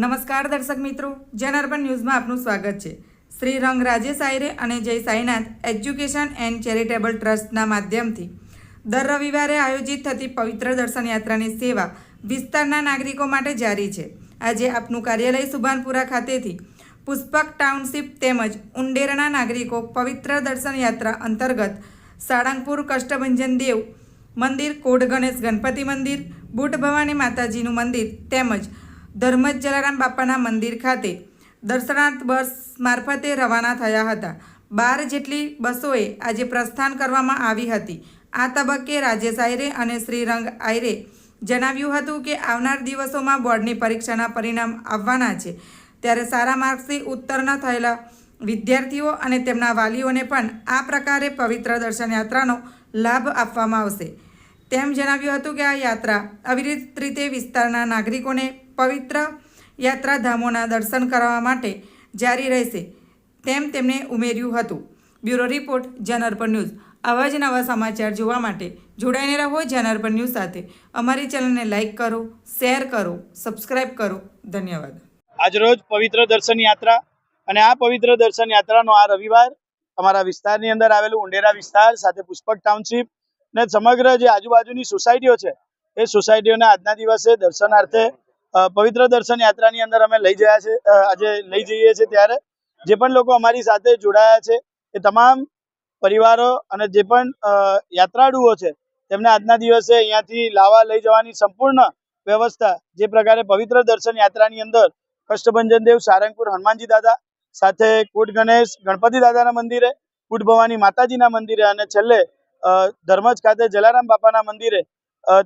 નમસ્કાર દર્શક મિત્રો જનાર્પણ ન્યૂઝમાં આપનું સ્વાગત છે. શ્રી રંગ રાજેશ આયરે અને જય સાઈનાથ એજ્યુકેશન એન્ડ ચેરિટેબલ ટ્રસ્ટના માધ્યમથી દર રવિવારે આયોજિત થતી પવિત્ર દર્શન યાત્રાની સેવા વિસ્તારના નાગરિકો માટે જારી છે. આજે આપનું કાર્યાલય સુભાનપુરા ખાતેથી પુષ્પક ટાઉનશીપ તેમજ ઉંડેરના નાગરિકો પવિત્ર દર્શન યાત્રા અંતર્ગત સાળંગપુર કષ્ટભંજન દેવ મંદિર કોટ ગણેશ ગણપતિ મંદિર બુટ ભવાની માતાજીનું મંદિર તેમજ ધર્મજ જલારામ બાપાના મંદિર ખાતે દર્શનાર્થ બસ મારફતે રવાના થયા હતા. બાર જેટલી બસોએ આજે પ્રસ્થાન કરવામાં આવી હતી. આ તબક્કે રાજેશ આયરે અને શ્રીરંગ આયરે જણાવ્યું હતું કે આવનાર દિવસોમાં બોર્ડની પરીક્ષાના પરિણામ આવવાના છે. ત્યારે સારા માર્ક્સથી ઉત્તીર્ણ થયેલા વિદ્યાર્થીઓ અને તેમના વાલીઓને પણ આ પ્રકારે પવિત્ર દર્શન યાત્રાનો લાભ આપવામાં આવશે. તેમ જણાવ્યું હતું કે આ યાત્રા અવિરત રીતે વિસ્તારના નાગરિકોને પવિત્ર યાત્રાધામોના દર્શન કરવા માટે જારી રહેશે, તેમ તેમણે ઉમેર્યું હતું. બ્યુરો રિપોર્ટ જનરપર ન્યૂઝ. આવા જ નવા સમાચાર જોવા માટે જોડાઈને રહો જનઅર્પણ ન્યૂઝ સાથે. અમારી ચેનલને લાઇક કરો, શેર કરો, સબસ્ક્રાઇબ કરો. ધન્યવાદ. આજરોજ પવિત્ર દર્શન યાત્રા અને આ પવિત્ર દર્શન યાત્રાનો આ રવિવાર અમારા વિસ્તારની અંદર આવેલું ઉંડેરા વિસ્તાર સાથે પુષ્પક ટાઉનશીપ ને સમગ્ર જે આજુબાજુની સોસાયટીઓ છે, એ સોસાયટીઓને આજના દિવસે દર્શનાર્થે પવિત્ર દર્શન યાત્રાની અંદર અમે લઈ જયા છે. આજે લઈ જઈએ છીએ ત્યારે. જે પણ લોકો અમારી સાથે જોડાયા છે, એ તમામ પરિવારો અને જે પણ યાત્રાળુઓ છે, તેમને આજના દિવસે અહીંયાથી લાવા લઈ જવાની સંપૂર્ણ વ્યવસ્થા જે પ્રકારે પવિત્ર દર્શન યાત્રાની અંદર કષ્ટભંજન દેવ, સારંગપુર, હનુમાનજી દાદા, સાથે કુટ ગણેશ, ગણપતિ દાદાના મંદિરે, કુટ ભવાની માતાજીના મંદિરે અને છેલ્લે ધર્મજ ખાતે જલારામ બાપાના મંદિરે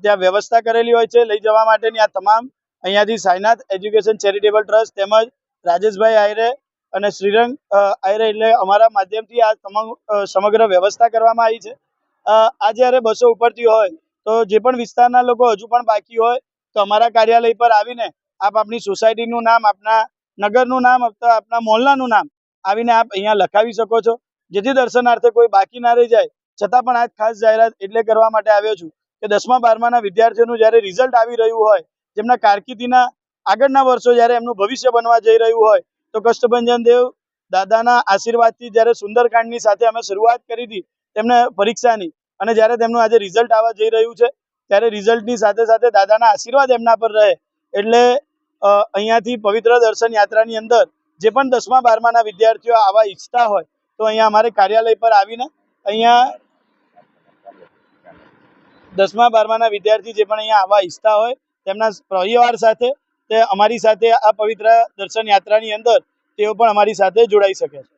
ત્યાં વ્યવસ્થા કરેલી હોય છે. લઈ જવા માટેની આ તમામ અહીંયાથી સાઈનાથ એજ્યુકેશન ચેરિટેબલ ટ્રસ્ટ તેમજ રાજેશભાઈ આયરે અને શ્રીરંગ આયરે એટલે અમારા માધ્યમથી આ તમામ સમગ્ર વ્યવસ્થા કરવામાં આવી છે. આ જ્યારે બસો ઉપડતી હોય તો જે પણ વિસ્તારના લોકો હજુ પણ બાકી હોય તો અમારા કાર્યાલય પર આવીને આપ આપની સોસાયટીનું નામ, આપના નગરનું નામ અથવા આપના મોહલ્લાનું નામ આવીને આપ અહીંયા લખાવી શકો છો. જેથી દર્શનાર્થે કોઈ બાકી ના રહી જાય. છતાં પણ આજ ખાસ જાહેરાત એટલે કરવા માટે આવ્યો છું કે દસમા બારમાના વિદ્યાર્થીઓનું જ્યારે રિઝલ્ટ આવી રહ્યું હોય જેમના કારકિર્દીના આગળના વર્ષો જ્યારે એમનું ભવિષ્ય બનવા જઈ રહ્યું હોય, તો કષ્ટભંજન દેવ દાદાના આશીર્વાદથી જ્યારે સુંદરકાંડની સાથે અમે શરૂઆત કરી હતી, તેમને પરીક્ષાની અને જ્યારે તેમનું આજે રિઝલ્ટ આવવા જઈ રહ્યું છે, ત્યારે રિઝલ્ટની સાથે સાથે દાદાના આશીર્વાદ એમના પર રહે. એટલે અહીંયાથી પવિત્ર દર્શન યાત્રાની અંદર જે પણ દસમા, બારમાના વિદ્યાર્થીઓ આવા ઈચ્છતા હોય, તો અહીંયા અમારે કાર્યાલય પર આવીને અહીંયા દસમા, બારમાના વિદ્યાર્થી જે પણ અહીંયા આવવા ઈચ્છતા હોય તેમના પરિવાર સાથે તે અમારી સાથે આ પવિત્ર દર્શન યાત્રાની અંદર તેઓ પણ અમારી સાથે જોડાઈ શકે છે.